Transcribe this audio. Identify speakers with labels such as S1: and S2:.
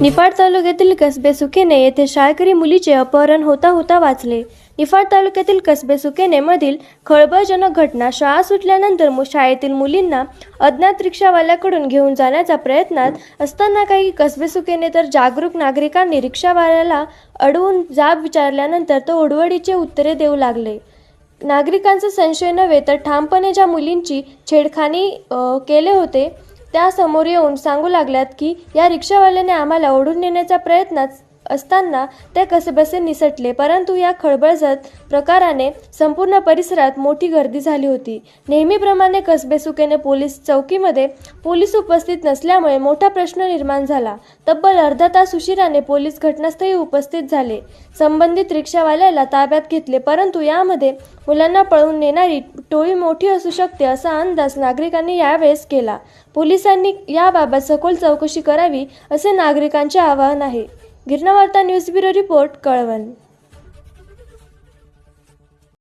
S1: निफाड तालुक्यातील कसबे सुकेने येथे शाळकरी मुलीचे अपहरण होता होता वाचले. निफाड तालुक्यातील कसबे सुकेने मधील खळबळजनक घटना शाळा सुटल्यानंतर मु शाळेतील मुलींना अज्ञात रिक्षावाल्याकडून घेऊन जाण्याच्या प्रयत्नात असताना काही कसबे सुकेने तर जागरूक नागरिकांनी रिक्षावाल्याला अडवून जाब विचारल्यानंतर तो उडवडीचे उत्तरे देऊ लागले. नागरिकांचा संशय नव्हे तर ठामपणे ज्या मुलींची छेडखानी केले होते त्या समोर येऊन सांगू लागल्यात की या रिक्षावाल्याने आम्हाला ओढून नेण्याचा प्रयत्नात असताना ते कसेबसे निसटले परंतु या खळबळजत प्रकाराने संपूर्ण परिसरात मोठी गर्दी झाली होती. नेहमीप्रमाणे कसबे सुकेने पोलीस चौकीमध्ये पोलीस उपस्थित नसल्यामुळे मोठा प्रश्न निर्माण झाला. तब्बल अर्धा तास उशिराने पोलीस घटनास्थळी उपस्थित झाले. संबंधित रिक्षावाल्याला ताब्यात घेतले परंतु यामध्ये मुलांना पळवून नेणारी टोळी मोठी असू शकते असा अंदाज नागरिकांनी यावेळेस केला. पोलिसांनी याबाबत सखोल चौकशी करावी असे नागरिकांचे आवाहन आहे. ગિરનાવાર્તા ન્યૂઝ બ્યુરો રિપોર્ટ કળવંત